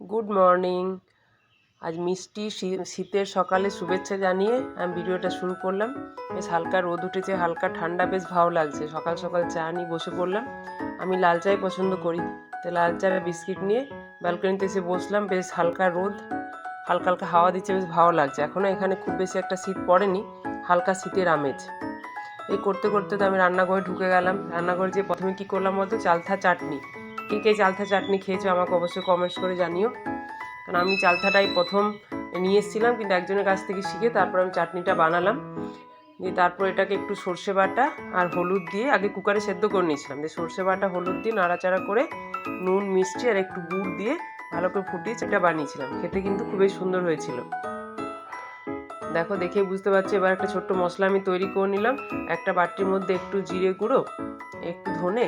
Good morning আজ মিষ্টি শীতের সকালে শুভেচ্ছা জানিয়ে আমি ভিডিওটা শুরু করলাম। বেশ হালকা রোদ উঠেছে, হালকা ঠান্ডা, বেশ ভালো লাগছে। সকাল সকাল চা নিয়ে বসে পড়লাম। আমি লাল চাই পছন্দ করি। তো লাল চা আর বিস্কিট নিয়ে ব্যালকনিতে এসে বসলাম। বেশ হালকা রোদ, হালকা হালকা হাওয়া দিচ্ছে, বেশ ভালো লাগছে। এখনও এখানে খুব বেশি একটা শীত পড়েনি, হালকা শীতের আমেজ। এই করতে করতে তো আমি রান্নাঘরে ঢুকে গেলাম। রান্নাঘরে যে প্রথমে কী করলাম বলতো? চালথা চাটনি। কে কে চালথা চাটনি খেয়েছো আমাকে অবশ্যই কমেন্টস করে জানিও। কারণ আমি চালথাটাই প্রথম নিয়ে এসেছিলাম, কিন্তু একজনের কাছ থেকে শিখে তারপর আমি চাটনিটা বানালাম। দিয়ে তারপর এটাকে একটু সর্ষে বাটা আর হলুদ দিয়ে আগে কুকারে সেদ্ধ করে নিয়েছিলাম। দিয়ে সর্ষে বাটা, হলুদ দিয়ে নাড়াচাড়া করে নুন, মিষ্টি আর একটু গুড় দিয়ে ভালো করে ফুটিয়ে সেটা বানিয়েছিলাম। খেতে কিন্তু খুবই সুন্দর হয়েছিল। দেখো, দেখে বুঝতে পারছি, এবার একটা ছোট্ট মশলা আমি তৈরি করে নিলাম। একটা বাটির মধ্যে একটু জিরে গুঁড়ো, একটু ধনে,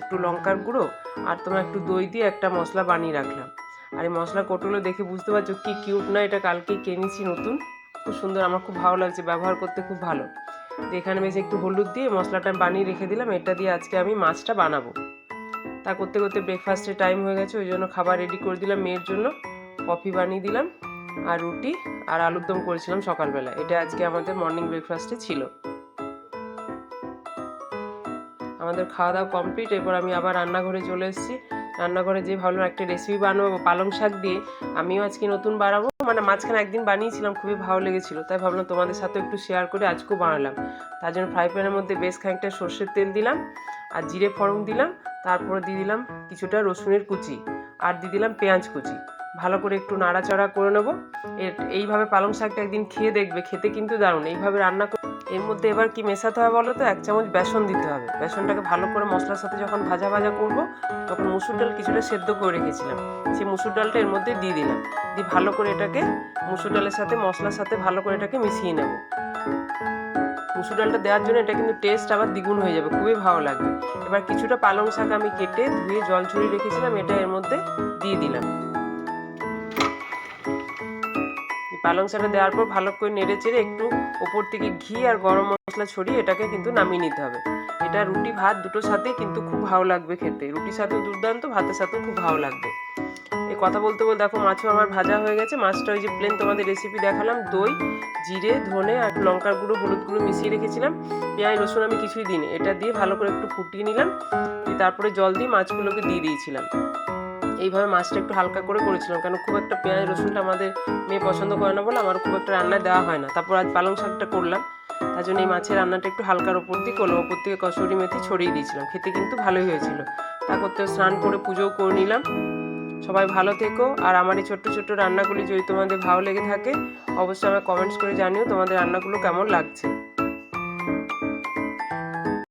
একটু লঙ্কার গুঁড়ো আর তোমার একটু দই দিয়ে একটা মশলা বানিয়ে রাখলাম। আর এই মশলা কোটোগুলো দেখে বুঝতে পারছ কি কিউট না, এটা কালকেই কিনেছি নতুন। খুব সুন্দর, আমার খুব ভালো লাগছে, ব্যবহার করতে খুব ভালো। তো এখানে বেশ একটু হলুদ দিয়ে মশলাটা বানিয়ে রেখে দিলাম, এটা দিয়ে আজকে আমি মাছটা বানাবো। তা করতে করতে ব্রেকফাস্টের টাইম হয়ে গেছে, ওই জন্য খাবার রেডি করে দিলাম, মেয়ের জন্য। কফি বানিয়ে দিলাম। আর রুটি আর আলুর দম করেছিলাম সকালবেলা। এটা আজকে আমাদের মর্নিং ব্রেকফাস্টে ছিল। আমাদের খাওয়া দাওয়া কমপ্লিট এরপর আমি আবার রান্নাঘরে চলে এসেছি। রান্নাঘরে যে ভাবলাম একটা রেসিপি বানাবো, পালং শাক দিয়ে, আমিও আজকে নতুন বানাবো। মানে মাঝখানে একদিন বানিয়েছিলাম, খুবই ভালো লেগেছিলো। তাই ভাবলাম তোমাদের সাথে একটু শেয়ার করে আজকেও বানালাম। তার জন্য ফ্রাই প্যানের মধ্যে বেশ খানিকটা সর্ষের তেল দিলাম আর জিরে ফোড়ন দিলাম। তারপরে দিয়ে দিলাম কিছুটা রসুনের কুচি আর দিয়ে দিলাম পেঁয়াজ কুচি। ভালো করে একটু নাড়াচাড়া করে নেব। এইভাবে পালং শাকটা একদিন খেয়ে দেখবে, খেতে কিন্তু দারুণ। এইভাবে রান্না করে এর মধ্যে এবার কি মেশাতে হবে বলো তো? এক চামচ বেসন দিতে হবে। বেসনটাকে ভালো করে মশলার সাথে যখন ভাজা ভাজা করব, তখন মুসুর ডাল কিছুটা সেদ্ধ করে রেখেছিলাম। সেই মুসুর ডালটা এর মধ্যে দিয়ে দিলাম। দিয়ে ভালো করে এটাকে মুসুর ডালের সাথে, মশলার সাথে ভালো করে এটাকে মিশিয়ে নেব। মুসুর ডালটা দেওয়ার জন্য এটা কিন্তু টেস্ট আবার দ্বিগুণ হয়ে যাবে, খুবই ভালো লাগবে। এবার কিছুটা পালং শাক আমি কেটে ধুয়ে জল ছড়িয়ে রেখেছিলাম, এটা এর মধ্যে দিয়ে দিলাম। পালং শাকটা দেওয়ার পর ভালো করে নেড়ে চেড়ে একটু ওপর থেকে ঘি আর গরম মশলা ছড়িয়ে এটাকে কিন্তু নামিয়ে নিতে হবে। এটা রুটি, ভাত দুটোর সাথেই কিন্তু খুব ভালো লাগবে খেতে। রুটির সাথেও দুর্দান্ত, ভাতের সাথেও খুব ভালো লাগবে। এই কথা বলতে বলতে দেখো মাছও আমার ভাজা হয়ে গেছে। মাছটা ওই যে প্লেন তোমাদের রেসিপি দেখালাম, দই, জিরে, ধনে আর লঙ্কার গুঁড়ো, হলুদ গুঁড়ো মিশিয়ে রেখেছিলাম। পেঁয়াজ, রসুন আমি কিছুই দিইনি। এটা দিয়ে ভালো করে একটু ফুটিয়ে নিলাম। তারপরে জল দিয়ে মাছগুলোকে দিয়ে দিয়েছিলাম। এইভাবে মাছটা একটু হালকা করে করেছিলাম কারণ খুব একটা পেঁয়াজ, রসুনটা আমাদের মেয়ে পছন্দ করে না বলে আমার খুব একটা রান্না দেওয়া হয় না। তারপর আজ পালং শাকটা করলাম, তার জন্য এই মাছের রান্নাটা একটু হালকার ওপর দিয়ে করলাম, ওপর থেকে কসুরি মেথি ছড়িয়ে দিয়েছিলাম, খেতে কিন্তু ভালোই হয়েছিল। তা করতে স্নান করে পুজোও করে নিলাম। সবাই ভালো থেকো, আর আমার এই ছোট্ট ছোট্ট রান্নাগুলি যদি তোমাদের ভালো লেগে থাকে, অবশ্যই আমার কমেন্টস করে জানিও তোমাদের রান্নাগুলো কেমন লাগছে।